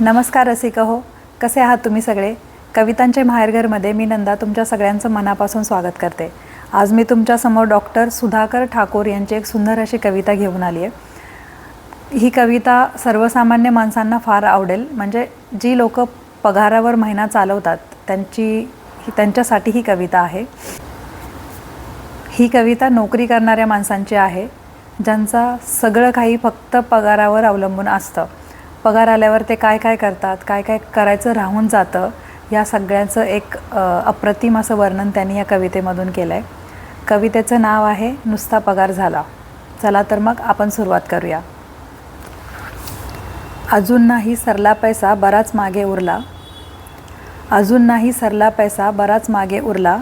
नमस्कार रसिक हो. कसे आहात तुम्ही सगळे? कवितांचे माहेरघरमध्ये मी नंदा तुमच्या सगळ्यांचं मनापासून स्वागत करते. आज मी तुमच्यासमोर डॉक्टर सुधाकर ठाकूर यांची एक सुंदर अशी कविता घेऊन आली आहे. ही कविता सर्वसामान्य माणसांना फार आवडेल. म्हणजे जी लोक पगारावर महिना चालवतात त्यांची ही त्यांच्यासाठी ही कविता आहे. ही कविता नोकरी करणाऱ्या माणसांची आहे ज्यांचा सगळं काही फक्त पगारावर अवलंबून असतं. पगार आल्यावर ते काय काय करतात काय काय करायचं राहून जातं या सगळ्याचं एक अप्रतिम असं वर्णन त्यांनी या कवितेमधून केलं आहे कवितेचं नाव आहे नुसता पगार झाला. चला तर मग आपण सुरुवात करूया. अजून नाही सरला पैसा बराच मागे उरला. अजून नाही सरला पैसा बराच मागे उरला.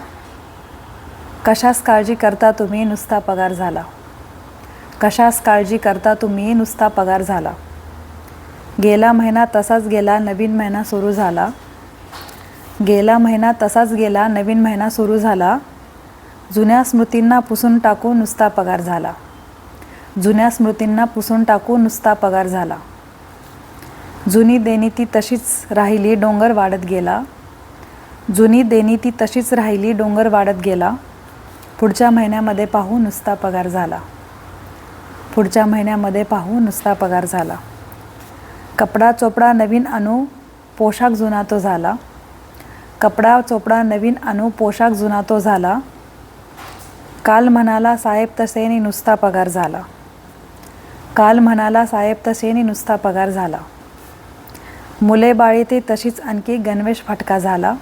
कशास काळजी करता तुम्ही नुसता पगार झाला. कशास काळजी करता तुम्ही नुसता पगार झाला. गेला महिना तसाच गेला नवीन महिना सुरू झाला. गेला महिना तसाच गेला नवीन महिना सुरू झाला. जुन्या स्मृतींना पुसून टाकू नुसता पगार झाला. जुन्या स्मृतींना पुसून टाकू नुसता पगार झाला. जुनी देणी ती तशीच राहिली डोंगर वाढत गेला. जुनी देणी ती तशीच राहिली डोंगर वाढत गेला. पुढच्या महिन्यामध्ये पाहू नुसता पगार झाला. पुढच्या महिन्यामध्ये पाहू नुसता पगार झाला. कपडा चोपडा नवीन आणू पोशाख जुना तो झाला. कपडा चोपडा नवीन आणू पोशाख जुना तो झाला. काल म्हणाला साहेब तसेनी नुसता पगार झाला. काल म्हणाला साहेब तसेनी नुसता पगार झाला. मुले बाळेती तशीच आणखी गणवेश फटका झाला.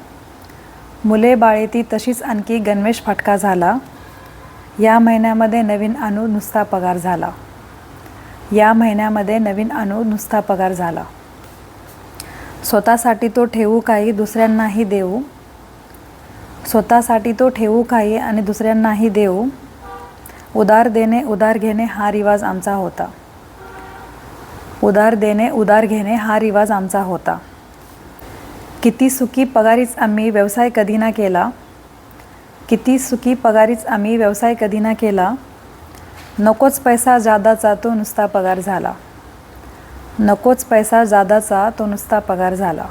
मुले बाळेती तशीच आणखी गणवेश फटका झाला. या महिन्यामध्ये नवीन आणू नुसता पगार झाला. या महिन्यामध्ये नवीन अनु नुसता पगार झाला. स्वतःसाठी तो ठेवू काही दुसऱ्यांनाही देऊ. स्वतःसाठी तो ठेवू काही आणि दुसऱ्यांनाही देऊ. उदार देणे उदार घेणे हा रिवाज आमचा होता. उदार देणे उदार घेणे हा रिवाज आमचा होता. किती सुखी पगारीच आम्ही व्यवसाय कधी ना केला. किती सुखी पगारीच आम्ही व्यवसाय कधी ना केला. नकोच पैसा जादाचा तो नुसता पगार झाला. नकोच पैसा जादाचा तो नुसता पगार झाला.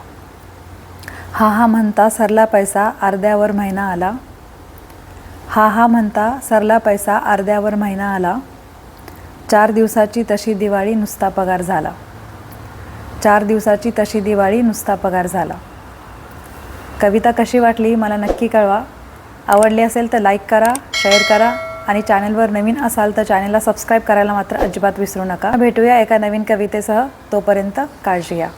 हा हा म्हणता सरला पैसा अर्ध्यावर महिना आला. हा हा म्हणता सरला पैसा अर्ध्यावर महिना आला. चार दिवसाची तशी दिवाळी नुसता पगार झाला. चार दिवसाची तशी दिवाळी नुसता पगार झाला. कविता कशी वाटली? मला नक्की कळवा. आवडली असेल तर लाईक करा शेअर करा. आणि चॅनलवर नवीन असाल तर चॅनलला सबस्क्राईब करायला मात्र अजिबात विसरू नका. भेटूया एका नवीन कवितेसह. तोपर्यंत काळजी घ्या.